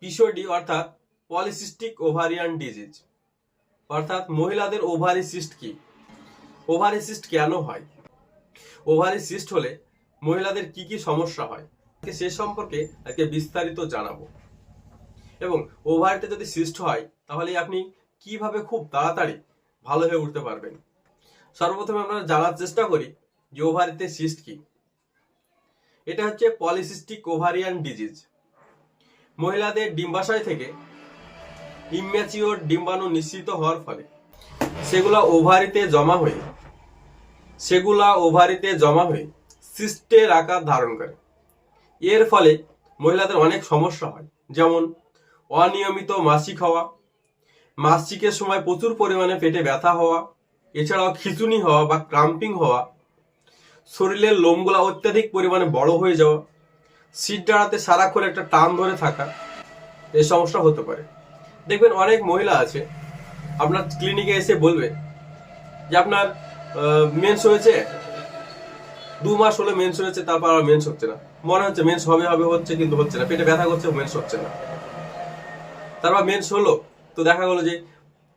PCOD অর্থাৎ polycystic ovarian disease অর্থাৎ মহিলাদের ওভারি সিস্ট কি? ওভারি সিস্ট কেন হয়? ওভারি সিস্ট হলে মহিলাদের কি কি সমস্যা হয়? সে সম্পর্কে আজকে বিস্তারিত জানাব। এবং ওভারিতে যদি সিস্ট হয়, তাহলে আপনি কীভাবে খুব তাড়াতাড়ি ভালো হয়ে উঠতে পারবেন? সর্বপ্রথমে আমরা জানার চেষ্টা করি যে ওভারিতে সিস্ট কি। এটা হচ্ছে পলিসিস্টিক ওভারিয়ান ডিজিজ মহিলাদের ডিম্বাশয় থেকে ইম্যাচিওর ডিম্বাণু নিশ্চিত হওয়ার ফলে। সেগুলা ওভারিতে জমা হয়ে সেগুলা ওভারিতে জমা হয়ে সিস্টের আকার ধারণ করে। এর ফলে মহিলাদের অনেক সমস্যা হয়। যেমন অনিয়মিত মাসিক হওয়া, মাসিকের সময় প্রচুর পরিমাণে পেটে ব্যথা হওয়া, এছাড়াও খিচুনি হওয়া বা ক্রাম্পিং হওয়া, শরীরের লোমগুলা অত্যাধিক পরিমাণে বড় হয়ে যাওয়া সিট দাঁড়াতে সারাক্ষণ একটা টান ধরে থাকা, এই সমস্যা হতে পারে। দেখবেন অনেক মহিলা আছে, আপনার ক্লিনিকে এসে বলবে যে আপনার মেন্স হয়েছে, দু মাস হলে মেন্স হয়েছে, তারপর আর মেন্স হচ্ছে না। মনে হচ্ছে মেন্স হবে হবে, হচ্ছে, কিন্তু হচ্ছে না। পেটে ব্যথা করছে মেন্স হচ্ছে না। তারপর মেন্স হলো, তো দেখা গেলো যে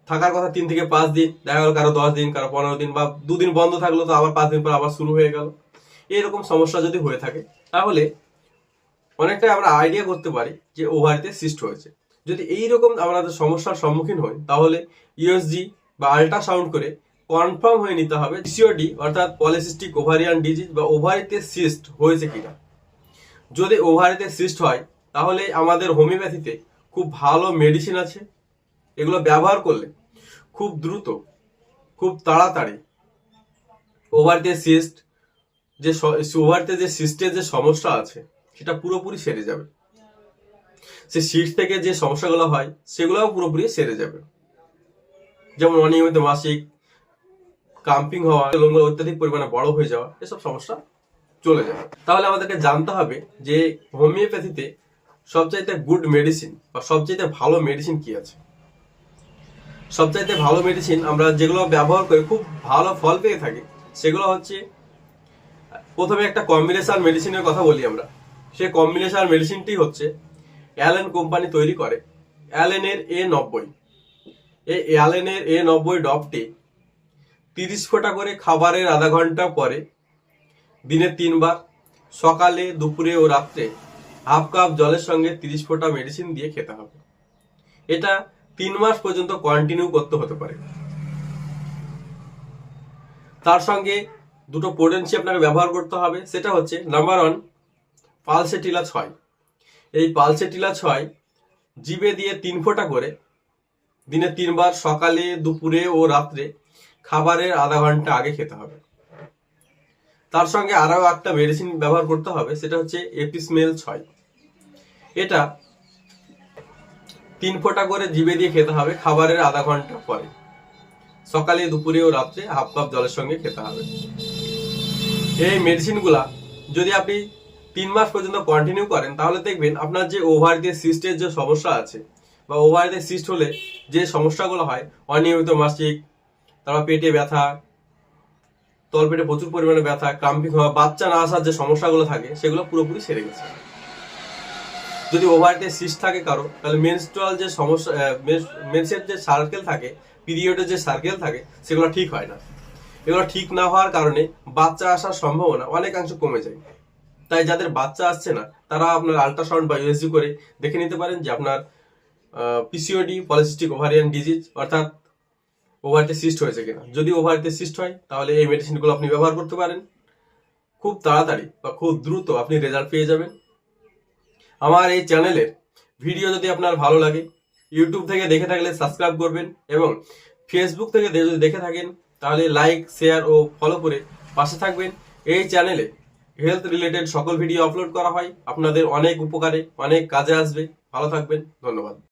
থাকার কথা তিন থেকে পাঁচ দিন, দেখা গেলো কারও দশ দিন, কারও পনেরো দিন, বা দুদিন বন্ধ থাকল, তো আবার পাঁচ দিন পর আবার শুরু হয়ে গেল। এরকম সমস্যা যদি হয়ে থাকে, তাহলে অনেকটাই আমরা আইডিয়া করতে পারি যে ওভারিতে সিস্ট হয়েছে। যদি এই রকম আমাদের সমস্যার সম্মুখীন হই, তাহলে ইউএসজি বা আল্ট্রাসাউন্ড করে কনফার্ম হয়ে নিতে হবে পিসিওডি অর্থাৎ পলিসিস্টিক ওভারিয়ান ডিজিজ বা ওভারিতে সিস্ট হয়েছে কিনা। যদি ওভারিতে সিস্ট হয়, তাহলে আমাদের হোমিওপ্যাথিতে খুব ভালো মেডিসিন আছে। এগুলো ব্যবহার করলে খুব দ্রুত, খুব তাড়াতাড়ি ওভারিতে সিস্ট যে ওভারিতে যে সিস্টের যে সমস্যা আছে সেটা পুরোপুরি সেরে যাবে। সে সিস্ট থেকে যে সমস্যাগুলো হয়, সেগুলোও পুরোপুরি সেরে যাবে। যেমন অনিয়মিত মাসিক কাম্পিং হওয়া অত্যাধিক পরিমাণে বড় হয়ে যাওয়া, এসব সমস্যা চলে যাবে। তাহলে আমাদেরকে জানতে হবে যে হোমিওপ্যাথিতে সবচাইতে গুড মেডিসিন বা সবচাইতে ভালো মেডিসিন কি আছে। সবচাইতে ভালো মেডিসিন আমরা যেগুলো ব্যবহার করে খুব ভালো ফল পেয়ে থাকি, সেগুলো হচ্ছে, প্রথমে একটা কম্বিনেশন মেডিসিনের কথা বলি আমরা। সেই কম্বিনেশন মেডিসিনটি হচ্ছে অ্যালেন কোম্পানি তৈরি করে, অ্যালেনের এ নব্বই। এই অ্যালেনের এ নব্বই ডবটি তিরিশ ফোঁটা করে খাবারের আধা ঘণ্টা পরে দিনে তিনবার, সকালে, দুপুরে ও রাত্রে হাফ কাপ জলের সঙ্গে তিরিশ ফোঁটা মেডিসিন দিয়ে খেতে হবে। এটা তিন মাস পর্যন্ত কন্টিনিউ করতে হতে পারে। তার সঙ্গে দুটো পোটেন্সি আপনাকে ব্যবহার করতে হবে, সেটা হচ্ছে নাম্বার ওয়ান পালসেটিলা ছয়। এই পালসেটিলা ছয় জিবে দিয়ে তিন ফোঁটা করে, দিনে তিনবার সকালে, দুপুরে ও রাত্রে খাবারের আধা ঘণ্টা আগে খেতে হবে। তার সঙ্গে আরও একটা মেডিসিন ব্যবহার করতে হবে, সেটা হচ্ছে এপিসমেল ছয়। এটা তিন ফোঁটা করে জিবে দিয়ে খেতে হবে খাবারের আধা ঘণ্টা পরে। সকালে, দুপুরে ও রাত্রে হাফ কাপ জলের সঙ্গে খেতে হবে। এই মেডিসিনগুলা যদি আপনি তিন মাস পর্যন্ত কন্টিনিউ করেন, তাহলে দেখবেন আপনার যে ওভার দিয়ে সিস্টের যে সমস্যা আছে, বা ওভার দিয়ে সিস্ট হলে যে সমস্যাগুলো হয়, অনিয়মিত মাসিক, তারপর পেটে ব্যথা তলপেটে প্রচুর পরিমাণে ব্যথা, ক্রাম্পিং হওয়া, বাচ্চা না আসার যে সমস্যাগুলো থাকে, সেগুলো পুরোপুরি সেরে গেছে। যদি ওভারটে সিস্ট থাকে কারও, তাহলে মেনস্ট্রুয়াল যে সমস্যা মেন্সের যে সার্কেল থাকে পিরিয়ডের যে সার্কেল থাকে, সেগুলো ঠিক হয় না। এগুলো ঠিক না হওয়ার কারণে বাচ্চা আসার সম্ভাবনা অনেকাংশ কমে যায়। তাই যাদের বাচ্চা আসছে না, তারা আপনার আল্ট্রাসাউন্ড বা ইউএসজি করে দেখে নিতে পারেন যে আপনার পিসিওডি পলিসিস্টিক ওভারিয়ান ডিজিজ অর্থাৎ ওভারতে সিস্ট হয়েছে কিনা। যদি ওভারতে সিস্ট হয়, তাহলে এই মেডিসিনগুলো আপনি ব্যবহার করতে পারেন। খুব তাড়াতাড়ি বা খুব দ্রুত আপনি রেজাল্ট পেয়ে যাবেন। আমার এই চ্যানেলের ভিডিও যদি আপনার ভালো লাগে ইউটিউব থেকে দেখে থাকলে সাবস্ক্রাইব করবেন এবং ফেসবুক থেকে যদি দেখে থাকেন, তাহলে লাইক শেয়ার ও ফলো করে পাশে থাকবেন। এই চ্যানেলে হেলথ রিলেটেড সকল ভিডিও আপলোড করা হয়। আপনাদের অনেক উপকারে, অনেক কাজে আসবে। ভালো থাকবেন। ধন্যবাদ।